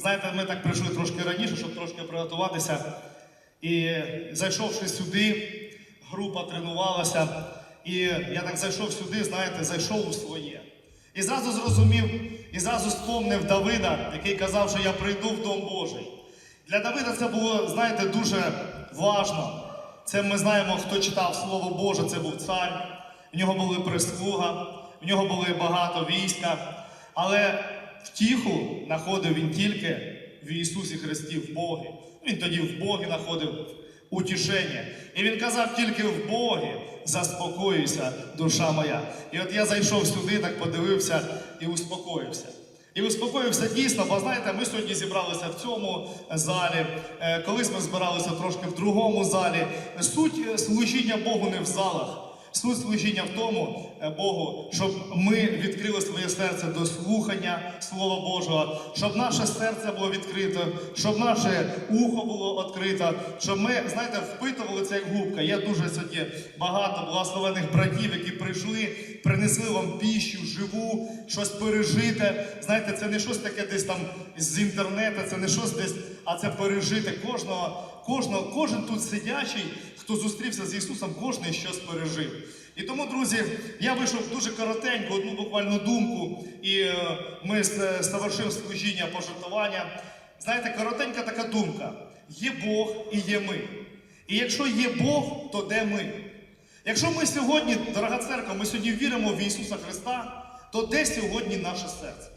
знаєте, ми так прийшли трошки раніше, щоб трошки приготуватися. І зайшовши сюди, група тренувалася. І я так зайшов сюди, знаєте, зайшов у своє. І зразу зрозумів, і зразу спомнив Давида, який казав, що я прийду в Дом Божий. Для Давида це було, знаєте, дуже важно. Це ми знаємо, хто читав Слово Боже, це був цар, в нього були прислуга, в нього були багато війська. Але втіху знаходив він тільки в Ісусі Христі, в Богі. Він тоді в Богі знаходив утішення. І він казав тільки в Богі заспокоюйся, душа моя. І от я зайшов сюди, так подивився і успокоївся. І успокоївся дійсно, бо знаєте, ми сьогодні зібралися в цьому залі. е, Колись ми збиралися трошки в другому залі. Суть е, служіння Богу не в залах. Суть служіння в тому е, Богу, щоб ми відкрили своє серце до слухання Слова Божого, щоб наше серце було відкрите, щоб наше ухо було відкрите, щоб ми, знаєте, впитували це як губка. Є дуже сьогодні багато благословених братів, які прийшли, принесли вам піщу живу, щось пережите. Знаєте, це не щось таке десь там з інтернету, це не щось десь, а це пережити кожного, кожного, кожен тут сидячий, хто зустрівся з Ісусом, кожен щось пережив. І тому, друзі, я вийшов дуже коротенько, одну буквально думку, і е, ми з- завершив служіння пожертвування. Знаєте, коротенька така думка: є Бог і є ми. І якщо є Бог, то де ми? Якщо ми сьогодні, дорога церква, ми сьогодні віримо в Ісуса Христа, то де сьогодні наше серце?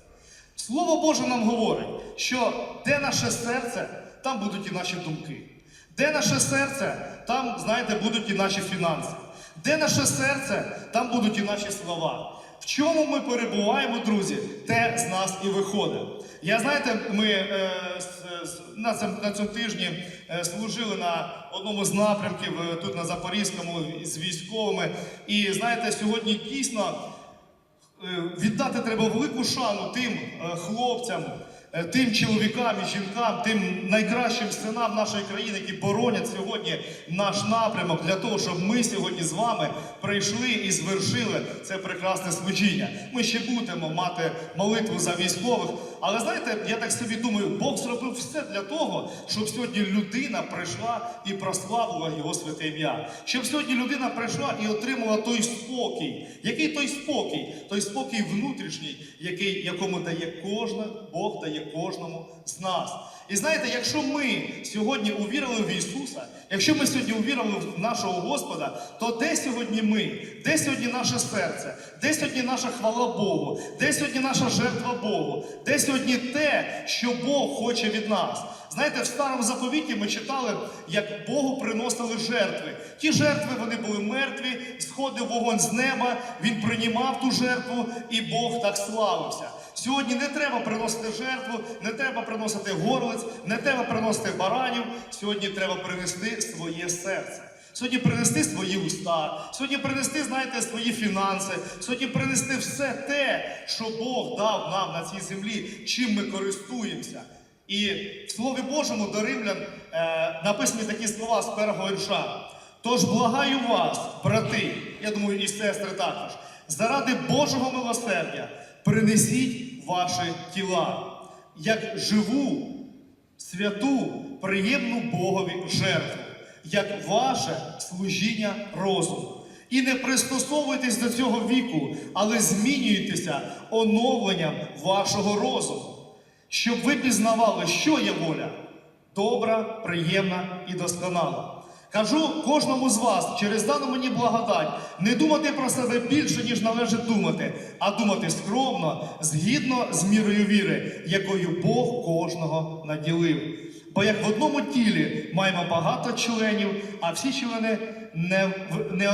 Слово Боже нам говорить, що де наше серце, там будуть і наші думки. Де наше серце, там, знаєте, будуть і наші фінанси. Де наше серце, там будуть і наші слова. В чому ми перебуваємо, друзі, те з нас і виходить. Я знаєте, ми е, на, цьому, на цьому тижні е, служили на одному з напрямків е, тут на Запорізькому з військовими. І знаєте, сьогодні дійсно Е, віддати треба велику шану тим хлопцям, тим чоловікам і жінкам, тим найкращим синам нашої країни, які боронять сьогодні наш напрямок для того, щоб ми сьогодні з вами прийшли і звершили це прекрасне служіння. Ми ще будемо мати молитву за військових. Але знаєте, я так собі думаю, Бог зробив все для того, щоб сьогодні людина прийшла і прославила його святе ім'я. Щоб сьогодні людина прийшла і отримала той спокій. Який той спокій? Той спокій внутрішній, який, якому дає кожен, Бог дає кожному з нас. І знаєте, якщо ми сьогодні увірили в Ісуса, якщо ми сьогодні увірили в нашого Господа, то де сьогодні ми? Де сьогодні наше серце? Де сьогодні наша хвала Богу? Де сьогодні наша жертва Богу? Де сьогодні те, що Бог хоче від нас? Знаєте, в старому заповіті ми читали, як Богу приносили жертви. Ті жертви вони були мертві, сходив вогонь з неба, він приймав ту жертву, і Бог так славився. Сьогодні не треба приносити жертву, не треба приносити горлиць, не треба приносити баранів. Сьогодні треба принести своє серце. Сьогодні принести свої уста, сьогодні принести, знаєте, свої фінанси, сьогодні принести все те, що Бог дав нам на цій землі, чим ми користуємося. І в Слові Божому до римлян е, написані такі слова з першого вірша. Тож благаю вас, брати, я думаю, і сестри також, заради Божого милосердя принесіть ваші тіла, як живу, святу, приємну Богові жертву, як ваше служіння розуму. І не пристосовуйтесь до цього віку, але змінюйтеся оновленням вашого розуму, щоб ви пізнавали, що є воля добра, приємна і досконала. Кажу кожному з вас через дану мені благодать не думати про себе більше, ніж належить думати, а думати скромно, згідно з мірою віри, якою Бог кожного наділив. Бо як в одному тілі маємо багато членів, а всі члени не, в- не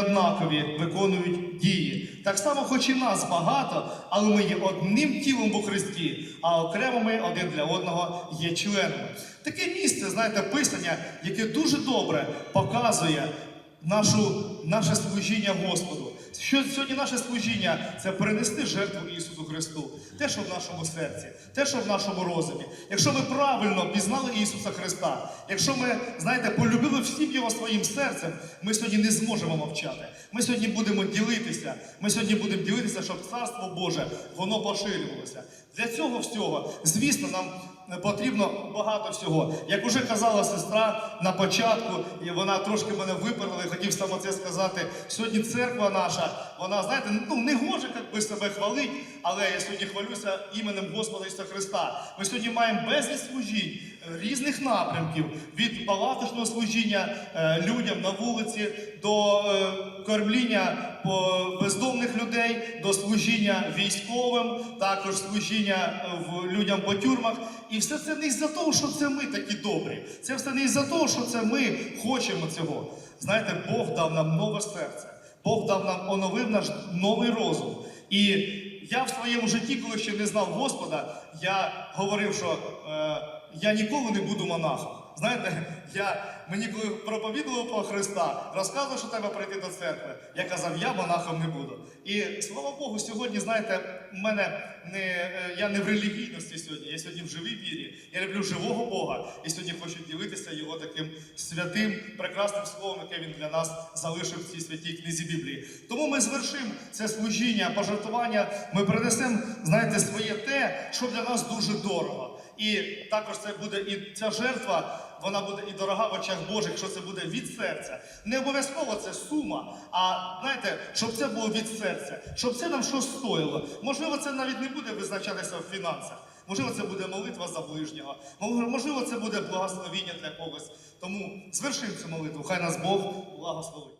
виконують дії. Так само, хоч і нас багато, але ми є одним тілом у Христі, а окремо ми один для одного є членами. Таке місце, знаєте, писання, яке дуже добре показує нашу, наше служіння Господу. Що сьогодні наше служіння це принести жертву Ісусу Христу, те, що в нашому серці, те, що в нашому розумі. Якщо ми правильно пізнали Ісуса Христа, якщо ми, знаєте, полюбили всім Його своїм серцем, ми сьогодні не зможемо мовчати. Ми сьогодні будемо ділитися. Ми сьогодні будемо ділитися, щоб Царство Боже воно поширювалося. Для цього всього, звісно, нам потрібно багато всього. Як уже казала сестра на початку, і вона трошки мене виперла, і хотів саме це сказати. Сьогодні церква наша, вона, знаєте, ну не гоже як би себе хвалить, але я сьогодні хвалюся іменем Господа Ісуса Христа. Ми сьогодні маємо безліч служінь різних напрямків від палаточного служіння е, людям на вулиці до е, кормління бездомних людей, до служіння військовим, також служіння е, людям по тюрмах. І все це не із-за того, що це ми такі добрі. Це все не із-за того, що це ми хочемо цього. Знаєте, Бог дав нам нове серце. Бог дав нам оновив наш новий розум. І я в своєму житті, коли ще не знав Господа, я говорив, що е, я ніколи не буду монахом. Знаєте, я мені коли проповідував про Христа, розказував, що треба прийти до церкви. Я казав, я монахом не буду. І слава Богу, сьогодні, знаєте, мене не е, я не в релігійності сьогодні, я сьогодні в живій вірі. Я люблю живого Бога. І сьогодні хочу ділитися його таким святим, прекрасним словом, яке він для нас залишив в цій святій книзі Біблії. Тому ми звершимо це служіння, пожертвування. Ми принесемо, знаєте, своє те, що для нас дуже дорого. І також це буде і ця жертва, вона буде і дорога в очах Божих, що це буде від серця. Не обов'язково це сума, а знаєте, щоб це було від серця, щоб це нам щось стоїло. Можливо, це навіть не буде визначатися в фінансах. Можливо, це буде молитва за ближнього. Можливо, це буде благословіння для когось. Тому звершимо цю молитву. Хай нас Бог благословить.